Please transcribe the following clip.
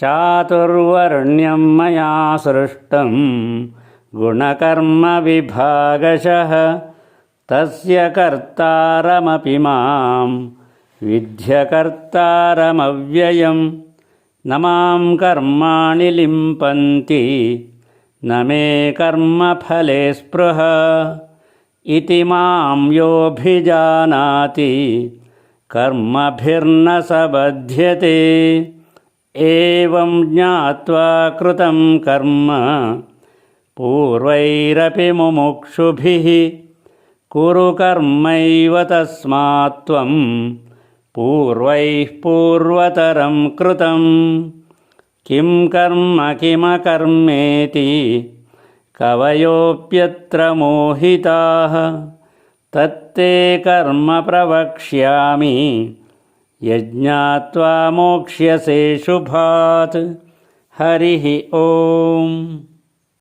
चातुर्वर्ण्यं मया सृष्टं गुणकर्मविभागशः। तस्य कर्तारमपि मां विध्यकर्तारमव्ययं न मां कर्माणि लिम्पन्ति न मे कर्मफले स्पृह। इति मां योऽभिजानाति कर्मभिर्न स बध्यते ఏం జ్ఞావా కృతం కర్మ పూర్వైరపి ముముక్షుభి కురు కర్మైవ తస్మాత్వం పూర్వై పూర్వతరం కృతం కిం కర్మ కిమకర్మేతి కవయోప్యత్ర మోహితా తత్తే కర్మ ప్రవక్ష్యామి यज्ञात्वा मोक्ष्यसे शुभात्। हरिः ओम्